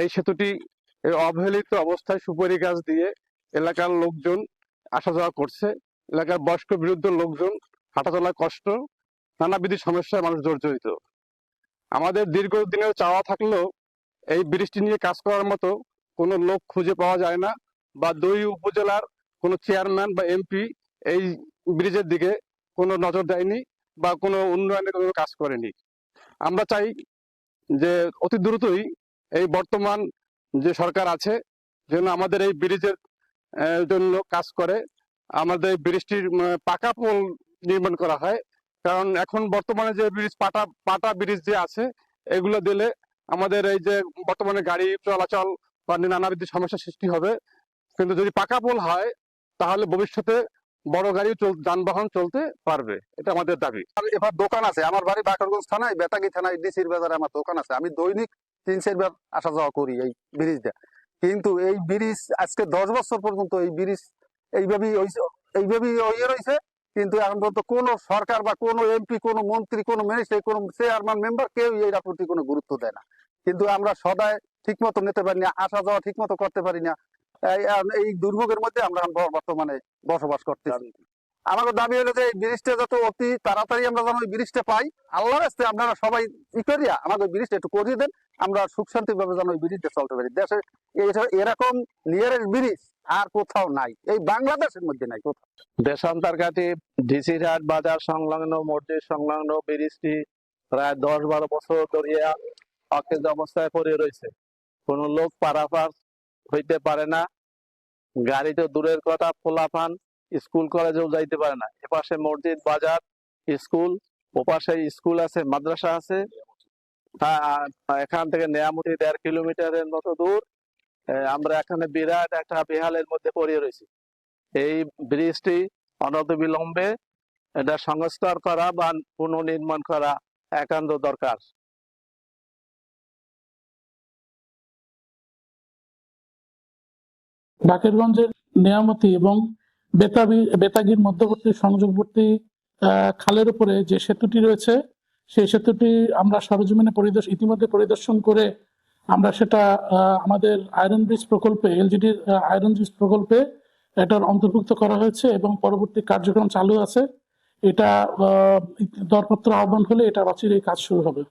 এই সেতুটি অবহেলিত অবস্থায় সুপারি গাছ দিয়ে এলাকার লোকজন আসা যাওয়া করছে। এলাকার বয়স্ক বিরুদ্ধ লোকজন হাঁটা চলার কষ্ট, নানাবিধি সমস্যায় মানুষ জর্জরিত। আমাদের দীর্ঘদিনের চাওয়া থাকলেও এই ব্রিজটি নিয়ে কাজ করার মতো কোনো লোক খুঁজে পাওয়া যায় না বা দুই উপজেলার কোনো চেয়ারম্যান বা এমপি এই ব্রিজের দিকে কোনো নজর দেয়নি বা কোনো উন্নয়নের কোনো কাজ করেনি। আমরা চাই যে অতি দ্রুতই এই বর্তমান যে সরকার আছে, যেন আমাদের এই ব্রিজের জন্য কাজ করে, আমাদের ব্রিজটির পাকা পোল নির্মাণ করা হয়। কারণ এখন বর্তমানে যে ব্রিজ, পাটা পাটা ব্রিজ যে আছে, এগুলো দিলে আমাদের এই যে বর্তমানে গাড়ি চলাচল বা নানাবিধ সমস্যার সৃষ্টি হবে। কিন্তু যদি পাকা পোল হয়, তাহলে ভবিষ্যতে বড় গাড়ি যানবাহন চলতে পারবে। এটা আমাদের দাবি। এবার দোকান আছে, আমার বাড়ি বাকরগঞ্জ থানায়, বেতাগি থানায়, ডিসির বাজারে আমার দোকান আছে। আমি দৈনিক তিন চারবার আসা যাওয়া করি এই ব্রিজ দিয়ে কিন্তু এই ব্রিজ আজকে দশ বছর পর্যন্ত এই ব্রিজ এইভাবেই এইভাবেই হইয়ে রয়েছে কিন্তু এখন পর্যন্ত কোনো সরকার বা কোনো এমপি কোনো মন্ত্রী, কোনো মিনিস্টার কোনো চেয়ারম্যান মেম্বার কেউ এইটার প্রতি কোনো গুরুত্ব দেয় না। কিন্তু আমরা সদায় ঠিক মতো নিতে পারি না, আসা যাওয়া ঠিক মতো করতে পারি না। এই- দুর্ভোগের মধ্যে আমরা বর্তমানে বসবাস করতেছি। আমাদের দাবি হলো যে ব্রিজটা যত অতি তাড়াতাড়ি আমরা যেন ওই ব্রিজটা পাই, আল্লাহর রাস্তে আপনারা সবাই ই করিয়া আমাকে ব্রিজটা একটু করিয়ে দেন, আমরা সুখ শান্তি ভাবে যেন ওই ব্রিজটা চলতে পারি। দেশে এরকম নিয়ারেস্ট ব্রিজ আর কোথাও নাই, এই বাংলাদেশের মধ্যে নাই কোথাও। দেশান্তরঘাটি ডিসি হাট বাজার সংলগ্ন, মসজিদ সংলগ্ন, ব্রিজটি প্রায় দশ বারো বছর ধরিয়া অকেজ অবস্থায় পড়ে রয়েছে। কোন লোক পারাপার হইতে পারে না। গাড়ি তো দূরের কথা ফোলাফান স্কুল, কলেজেও যাইতে পারে না। এপাশে মসজিদ, বাজার, স্কুল, ওপাশে স্কুল আছে, মাদ্রাসা আছে। এখান থেকে নেয়ামতি দেড় কিলোমিটারের মতো দূর আমরা এখানে বিরাট একটা বেহালের মধ্যে পড়ে রয়েছি। এই ব্রিজটি অনতিবিলম্বে এটা সংস্কার করা বা পুনর্নির্মাণ করা একান্ত দরকার। বাকেরগঞ্জের নেয়ামতি এবং বেতাগির মধ্যবর্তী, সংযোগবর্তী খালের উপরে যে সেতুটি রয়েছে, সেই সেতুটি আমরা সরজমিনে পরিদর্শন ইতিমধ্যে পরিদর্শন করে আমরা সেটা আমাদের আয়রন ব্রিজ প্রকল্পে এলজিডির আয়রন ব্রিজ প্রকল্পে এটার অন্তর্ভুক্ত করা হয়েছে এবং পরবর্তী কার্যক্রম চালু আছে। এটা দরপত্র আহ্বান হলে এটা অচিরেই কাজ শুরু হবে।